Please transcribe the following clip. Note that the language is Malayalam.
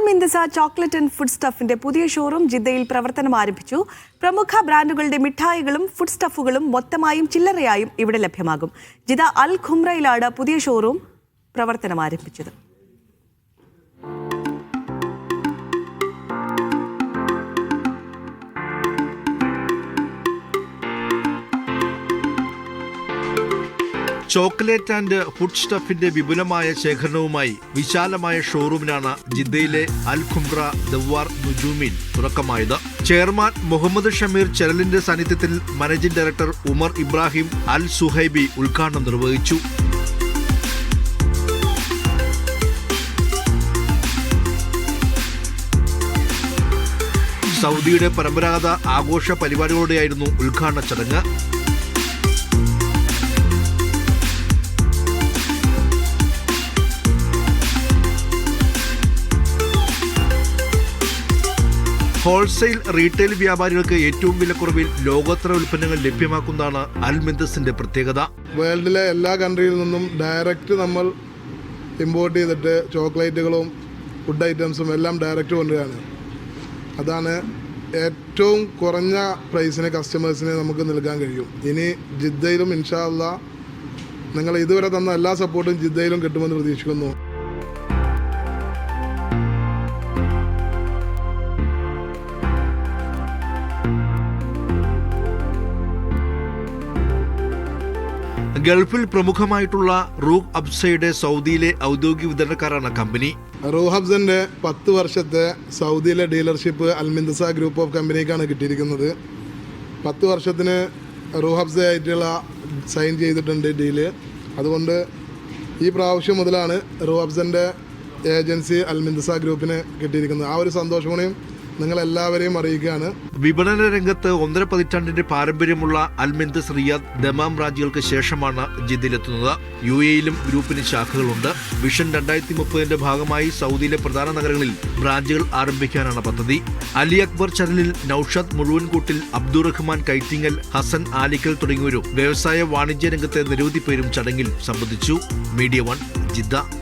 അൽ ചോക്ലേറ്റ് ആൻഡ് ഫുഡ് സ്റ്റഫിന്റെ പുതിയ ഷോറൂം ജിദ്ദയിൽ പ്രവർത്തനം ആരംഭിച്ചു. പ്രമുഖ ബ്രാൻഡുകളുടെ മിഠായികളും ഫുഡ് സ്റ്റഫുകളും മൊത്തമായും ചില്ലറയായും ഇവിടെ ലഭ്യമാകും. ജിദ അൽ ഖുംറയിലാണ് പുതിയ ഷോറൂം പ്രവർത്തനം ആരംഭിച്ചത്. ചോക്ലേറ്റ് ആൻഡ് ഫുഡ് സ്റ്റഫിന്റെ വിപുലമായ ശേഖരണവുമായി വിശാലമായ ഷോറൂമിനാണ് ജിദ്ദയിലെ അൽ ഖുംറ ദവാർ നുജൂമിൻ തുടക്കമായത്. ചെയർമാൻ മുഹമ്മദ് ഷമീർ ചെറലിന്റെ സാന്നിധ്യത്തിൽ managing director Umar Ibrahim Al Suhaibi ഉദ്ഘാടനം നിർവഹിച്ചു. സൗദിയുടെ പരമ്പരാഗത ആഘോഷ പരിപാടികളോടെയായിരുന്നു ഉദ്ഘാടന ചടങ്ങ്. ഹോൾസെയിൽ റീറ്റെയിൽ വ്യാപാരികൾക്ക് ഏറ്റവും വിലക്കുറവിൽ ലോകോത്തര ഉൽപ്പന്നങ്ങൾ ലഭ്യമാക്കുന്നതാണ് അൽമിന്ദസിന്റെ പ്രത്യേകത. വേൾഡിലെ എല്ലാ കൺട്രിയിൽ നിന്നും ഡയറക്റ്റ് നമ്മൾ ഇമ്പോർട്ട് ചെയ്തിട്ട് ചോക്ലേറ്റുകളും ഫുഡ് ഐറ്റംസും എല്ലാം ഡയറക്റ്റ് കൊണ്ടുവരികയാണ്. അതാണ് ഏറ്റവും കുറഞ്ഞ പ്രൈസിന് കസ്റ്റമേഴ്സിന് നമുക്ക് നൽകാൻ കഴിയും. ഇനി ജിദ്ദയിലും ഇൻഷാല്ല നിങ്ങൾ ഇതുവരെ തന്ന എല്ലാ സപ്പോർട്ടും ജിദ്ദയിലും കിട്ടുമെന്ന് പ്രതീക്ഷിക്കുന്നു. ഗൾഫിൽ പ്രമുഖമായിട്ടുള്ള റൂഹ് അബ്സയുടെ സൗദിയിലെ ഔദ്യോഗിക വിതരണക്കാരാണ് കമ്പനി. റൂഹ് അബ്സന്റെ പത്ത് വർഷത്തെ സൗദിയിലെ ഡീലർഷിപ്പ് അൽമിന്തസ ഗ്രൂപ്പ് ഓഫ് കമ്പനിക്കാണ് കിട്ടിയിരിക്കുന്നത്. പത്ത് വർഷത്തിന് റൂഹ് ആയിട്ടുള്ള സൈൻ ചെയ്തിട്ടുണ്ട് ഡീൽ. അതുകൊണ്ട് ഈ പ്രാവശ്യം മുതലാണ് റൂഹ് അബ്സന്റെ ഏജൻസി അൽമിന്തസ ഗ്രൂപ്പിന് കിട്ടിയിരിക്കുന്നത്. ആ ഒരു സന്തോഷം കൂടിയും നിങ്ങളെല്ലാവരെയും അറിയിക്കുകയാണ്. വിപണന രംഗത്ത് ഒന്നര പതിറ്റാണ്ടിന്റെ പാരമ്പര്യമുള്ള അൽമിന്ദ് റിയാദ് ദമാം രാജ്യങ്ങൾക്ക് ശേഷമാണ് ജിദ്ദിലെത്തുന്നത് യു എയിലും ഗ്രൂപ്പിന് ശാഖകളുണ്ട്. വിഷൻ രണ്ടായിരത്തി മുപ്പതിന്റെ ഭാഗമായി സൗദിയിലെ പ്രധാന നഗരങ്ങളിൽ ബ്രാഞ്ചുകൾ ആരംഭിക്കാനാണ് പദ്ധതി. അലി അക്ബർ ചരലിൽ നൌഷാദ് മുഴുവൻകൂട്ടിൽ അബ്ദുറഹ്മാൻ കൈത്തിങ്ങൽ ഹസൻ ആലിക്കൽ തുടങ്ങിയവരും വ്യവസായ വാണിജ്യ രംഗത്തെ നിരവധി പേരും ചടങ്ങിൽ സംബന്ധിച്ചു. Media one Jeddah.